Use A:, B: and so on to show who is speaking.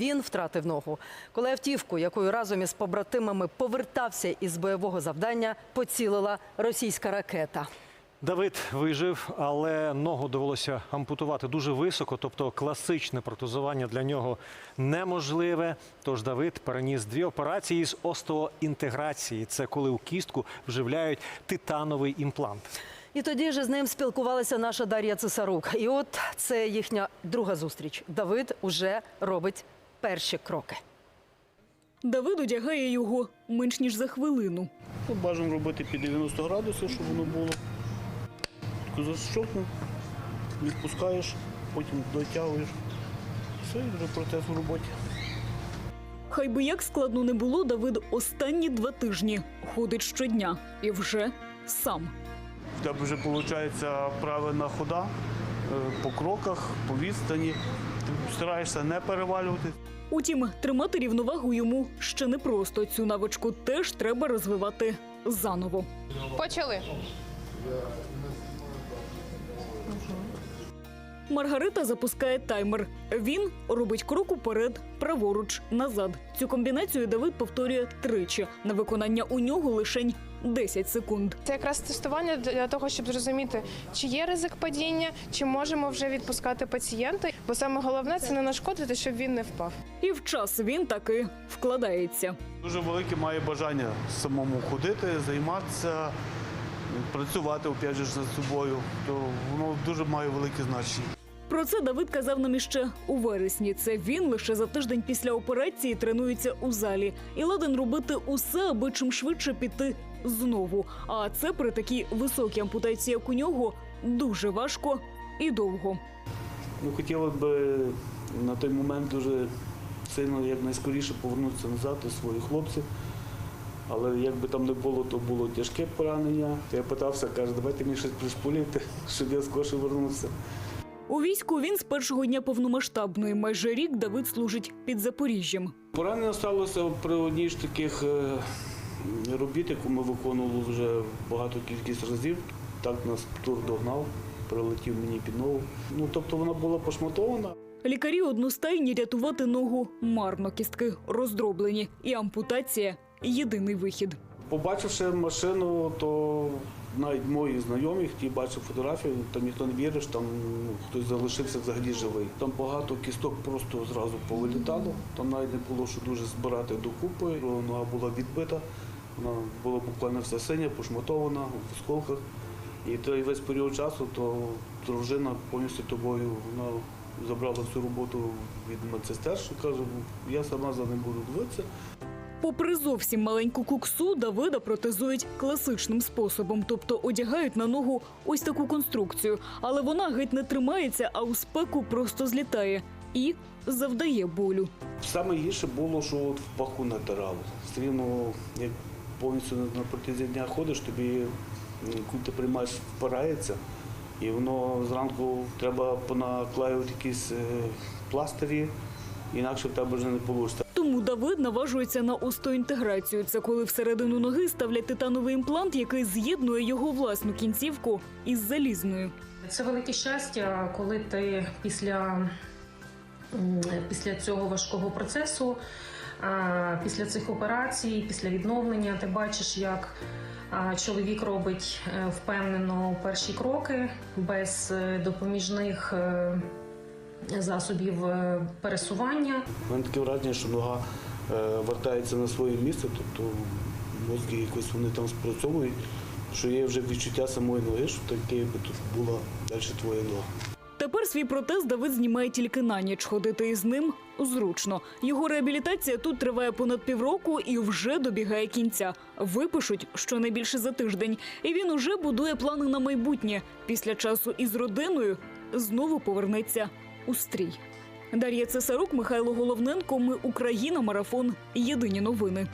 A: Він втратив ногу. Коли автівку, якою разом із побратимами повертався із бойового завдання, поцілила російська ракета.
B: Давид вижив, але ногу довелося ампутувати дуже високо, тобто класичне протезування для нього неможливе. Тож Давид переніс дві операції з остеоінтеграції. Це коли у кістку вживляють титановий імплант.
A: І тоді ж з ним спілкувалася наша Дар'я Цесарук. І от це їхня друга зустріч. Давид уже робить перші кроки.
C: Давид одягає його менш ніж за хвилину.
D: Ну, Бажано робити під 90 градусів, щоб воно було. Защопнув, відпускаєш, потім дотягуєш. Все, і вже протез у роботі.
C: Хай би як складно не було, Давид останні два тижні ходить щодня і вже сам.
D: В тебе вже виходить правильна хода е, по кроках, по відстані. Стараєшся не перевалювати.
C: Утім, тримати рівновагу йому ще не просто. Цю навичку теж треба розвивати заново.
E: Почали.
C: Маргарита запускає таймер. Він робить крок уперед, праворуч, назад. Цю комбінацію Давид повторює тричі. На виконання у нього лишень 10 секунд.
E: Це якраз тестування для того, щоб зрозуміти, чи є ризик падіння, чи можемо вже відпускати пацієнта. Бо саме головне це не нашкодити, щоб він не впав.
C: І в час він таки вкладається.
D: Дуже велике має бажання самому ходити, займатися, працювати опять же, над собою. То воно дуже має велике значення.
C: Про це Давид казав нам іще у вересні. Це він лише за тиждень після операції тренується у залі і ладен робити усе, аби чим швидше піти знову. А це при такій високій ампутації, як у нього, дуже важко і довго.
D: Ну, хотіли б на той момент дуже сильно якнайскоріше повернутися назад до своїх хлопців. Але як би там не було, то було тяжке поранення. Я питався, каже, давайте мені щось пришпулюйте, щоб я скорше вернувся.
C: У війську він з першого дня повномасштабної. Майже рік Давид служить під Запоріжжям.
D: Поранення сталося при одній з таких е, робіт, яку ми виконували вже багато кількість разів. Так нас тур догнав, прилетів мені під ногу. Ну, тобто вона була пошматована.
C: Лікарі одностайні рятувати ногу марно, кістки роздроблені, і ампутація єдиний вихід.
D: Побачивши машину, то навіть мої знайомі, ті бачив фотографію, там ніхто не віриш, там ну, хтось залишився взагалі живий. Там багато кісток просто зразу повилітало. Там навіть не було що дуже збирати докупи. Нога була відбита, вона була буквально вся синя, пошматована в осколках. І той весь період часу, то дружина повністю тобою вона забрала всю роботу від медсестер, що каже, я сама за ним буду дивитися.
C: Попри зовсім маленьку куксу, Давида протезують класичним способом, тобто одягають на ногу ось таку конструкцію, але вона геть не тримається, а у спеку просто злітає і завдає болю.
D: Саме гірше було, що от в паху натирало. Все рівно, як повністю на протязі дня ходиш, тобі коли ти приймаєш, впирається, і воно зранку треба понаклеювати якісь е, пластирі, інакше в тебе вже не вийде.
C: Тому Давид наважується на остеоінтеграцію. Це коли всередину ноги ставлять титановий імплант, який з'єднує його власну кінцівку із залізною.
F: Це велике щастя, коли ти після, після цього важкого процесу, після цих операцій, після відновлення, ти бачиш, як чоловік робить е, впевнено перші кроки без е, допоміжних е, засобів е, пересування.
D: У мене таке враження, що нога е, вертається на своє місце, тобто мозки якось вони там спрацьовують, що є вже відчуття самої ноги, що таке, якби тут була далі твоя нога.
C: Тепер свій протез Давид знімає тільки на ніч. Ходити із ним зручно. Його реабілітація тут триває понад півроку і вже добігає кінця. Випишуть щонайбільше за тиждень. І він уже будує плани на майбутнє. Після часу із родиною знову повернеться у стрій. Дар'я Цесарук, Михайло Головненко. Ми Україна. Марафон. Єдині новини.